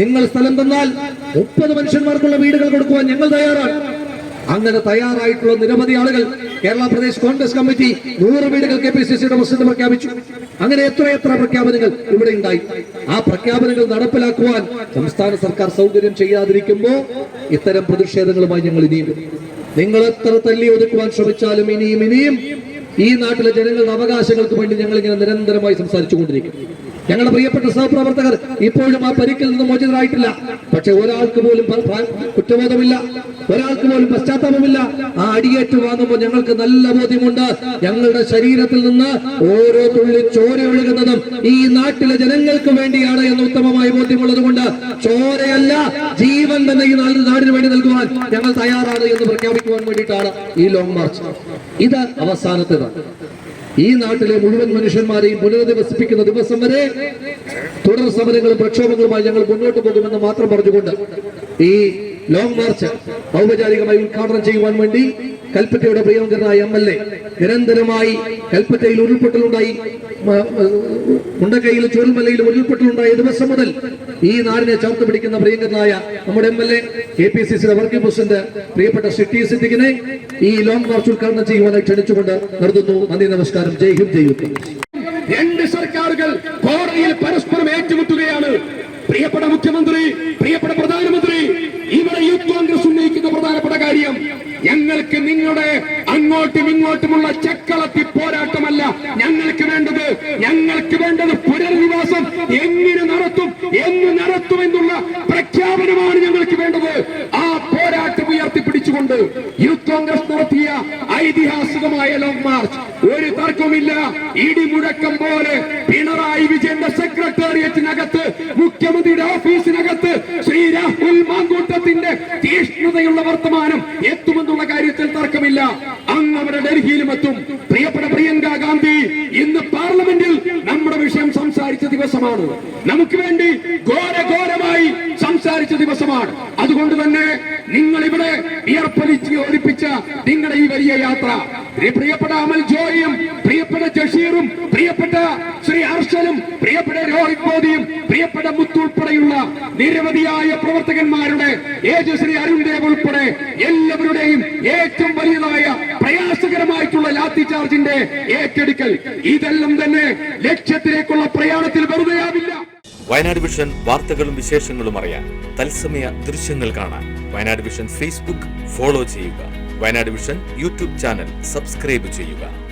നിങ്ങൾ സ്ഥലം തന്നാൽ മുപ്പത് മനുഷ്യന്മാർക്കുള്ള വീടുകൾ കൊടുക്കുവാൻ ഞങ്ങൾ തയ്യാറാണ്. അങ്ങനെ തയ്യാറായിട്ടുള്ള നിരവധി ആളുകൾ കേരള പ്രദേശ് കോൺഗ്രസ് കമ്മിറ്റി നൂറ് വീടുകൾ കെ പി സി സിയുടെ പ്രസിഡന്റ് പ്രഖ്യാപിച്ചു. അങ്ങനെ എത്ര എത്ര പ്രഖ്യാപനങ്ങൾ ഇവിടെ ഉണ്ടായി. ആ പ്രഖ്യാപനങ്ങൾ നടപ്പിലാക്കുവാൻ സംസ്ഥാന സർക്കാർ സൗകര്യം ചെയ്യാതിരിക്കുമ്പോൾ ഇത്തരം പ്രതിഷേധങ്ങളുമായി ഞങ്ങൾ ഇനിയും നിങ്ങൾ എത്ര തല്ലി ഒതുക്കുവാൻ ശ്രമിച്ചാലും ഇനിയും ഇനിയും ഈ നാട്ടിലെ ജനങ്ങളുടെ അവകാശങ്ങൾക്ക് വേണ്ടി ഞങ്ങൾ ഇങ്ങനെ നിരന്തരമായി സംസാരിച്ചുകൊണ്ടിരിക്കും. ഞങ്ങളുടെ പ്രിയപ്പെട്ട സഹപ്രവർത്തകർ ഇപ്പോഴും ആ പരിക്കിൽ നിന്ന് മോചിതരായിട്ടില്ല. പക്ഷെ ഒരാൾക്ക് പോലും കുറ്റബോധമില്ല. ഒരാൾക്ക് പോലും പശ്ചാത്താപമില്ല. ആ അടിയേറ്റ് വാങ്ങുമ്പോൾ ഞങ്ങൾക്ക് നല്ല ബോധ്യമുണ്ട്. ഞങ്ങളുടെ ശരീരത്തിൽ നിന്ന് ഓരോ തുള്ളി ചോര ഒഴുകുന്നതും ഈ നാട്ടിലെ ജനങ്ങൾക്ക് വേണ്ടിയാണ് എന്ന് ഉത്തമമായ ബോധ്യമുള്ളത് കൊണ്ട് ചോരയല്ല ജീവൻ തന്നെ ഈ നാടിന് വേണ്ടി നൽകുവാൻ ഞങ്ങൾ തയ്യാറാണ് എന്ന് പ്രഖ്യാപിക്കുവാൻ വേണ്ടിയിട്ടാണ് ഈ ലോങ് മാർച്ച് ഇത് അവസാനത്തേതാണ്. ഈ നാട്ടിലെ മുഴുവൻ മനുഷ്യന്മാരെയും പുനരധിവസിപ്പിക്കുന്ന ദിവസം വരെ തുടർ സമരങ്ങളും പ്രക്ഷോഭങ്ങളുമായി ഞങ്ങൾ മുന്നോട്ട് പോകുമെന്ന് മാത്രം പറഞ്ഞുകൊണ്ട് ഈ ലോങ് മാർച്ച് ഔപചാരികമായി ഉദ്ഘാടനം ചെയ്യുവാൻ വേണ്ടി കൽപ്പറ്റയുടെ പ്രിയങ്കരനായ എം എൽ എ നിരന്തരമായി കൽപ്പറ്റയിൽ ഉരുൾപൊട്ടലുണ്ടായി മുണ്ടക്കൈയിലും ചുരുൾമലയിലും ഉരുൾപൊട്ടലുണ്ടായ ദിവസം മുതൽ ഈ നാടിനെ ചേർത്ത് പിടിക്കുന്ന പ്രിയങ്കരനായ നമ്മുടെ M L A K P C സിയുടെ വർക്കിംഗ് പ്രസിഡന്റ് പ്രിയപ്പെട്ട സിറ്റി സിദ്ദിഖിനെ ഈ ലോങ് മാർച്ച് ഉദ്ഘാടനം ചെയ്യുവാനായി ക്ഷണിച്ചുകൊണ്ട് നിർത്തുന്നു. നന്ദി നമസ്കാരം. ജയ് ഹിന്ദ് ജയ് രണ്ട് സർക്കാരുകൾ കോടതിയിൽ പരസ്പരം ഏറ്റുമുട്ടുകയാണ്. പ്രിയപ്പെട്ട മുഖ്യമന്ത്രി പ്രിയപ്പെട്ട പ്രധാനമന്ത്രി ഇവിടെ യൂത്ത് കോൺഗ്രസ് ഉന്നയിക്കുന്ന പ്രധാനപ്പെട്ട കാര്യം ഞങ്ങൾക്ക് നിങ്ങളുടെ അങ്ങോട്ടും ഇങ്ങോട്ടുമുള്ള ചക്കളത്തി പോരാട്ടമല്ല ഞങ്ങൾക്ക് വേണ്ടത്. ഞങ്ങൾക്ക് വേണ്ടത് പുനരധിവാസം. എങ്ങനെ നടത്തും എന്ന് നടത്തുമെന്നുള്ള പ്രഖ്യാപനമാണ് ഞങ്ങൾക്ക് വേണ്ടത്. ആ പോരാട്ടം ഉയർത്തിപ്പിടിച്ചുകൊണ്ട് യൂത്ത് കോൺഗ്രസ് നടത്തിയ ഐതിഹാസികമായ ലോങ് മാർച്ച് ഒരു തർക്കമില്ല ഇടിമുഴക്കം പോലെ പിണറായി വിജയന്റെ സെക്രട്ടേറിയറ്റിനകത്ത് മുഖ്യമന്ത്രിയുടെ ഓഫീസിനകത്ത് ശ്രീ രാഹുൽ മാങ്കൂട്ടത്തിന്റെ തീഷ്ണതയുള്ള വർത്തമാനം എത്തുമെന്നുള്ള കാര്യത്തിൽ തർക്കമില്ല. അങ്ങ് അവിടെ ഡൽഹിയിലും എത്തും. പ്രിയപ്പെട്ട പ്രിയങ്ക ഗാന്ധി ഇന്ന് പാർലമെന്റിൽ നമ്മുടെ വിഷയം സംസാരിച്ച ദിവസമാണ്. നമുക്ക് വേണ്ടി ഘോരഘോരമായി സംസാരിച്ച ദിവസമാണ്. അതുകൊണ്ട് തന്നെ നിങ്ങൾ ഇവിടെ വിയർപ്പലിച്ച് നിങ്ങളുടെ ഈ വലിയ യാത്ര. പ്രിയപ്പെട്ട അമൽ ജോയിയും പ്രിയപ്പെട്ട ജഷീറും പ്രിയപ്പെട്ട ശ്രീ ഹർഷനും പ്രിയപ്പെട്ട മോദിയും പ്രിയപ്പെട്ട മുത്തു ഉൾപ്പെടെയുള്ള നിരവധിയായ പ്രവർത്തകന്മാരുടെ ഏജ് ശ്രീ അരുൺ ദേവ് ഉൾപ്പെടെ എല്ലാവരുടെയും ഏറ്റവും വലിയതായ പ്രയാസകരമായിട്ടുള്ള ലാത്തി ചാർജിന്റെ ഏറ്റെടുക്കൽ. ഇതെല്ലാം തന്നെ ലക്ഷ്യത്തിലേക്കുള്ള പ്രയാണത്തിൽ വെറുതെയാവില്ല. വയനാട് വിഷൻ വാർത്തകളും വിശേഷങ്ങളും അറിയാൻ തത്സമയ ദൃശ്യങ്ങൾ കാണാൻ വയനാട് വിഷൻ ഫേസ്ബുക്ക് ഫോളോ ചെയ്യുക. Wayanad vision YouTube channel subscribe ചെയ്യുക.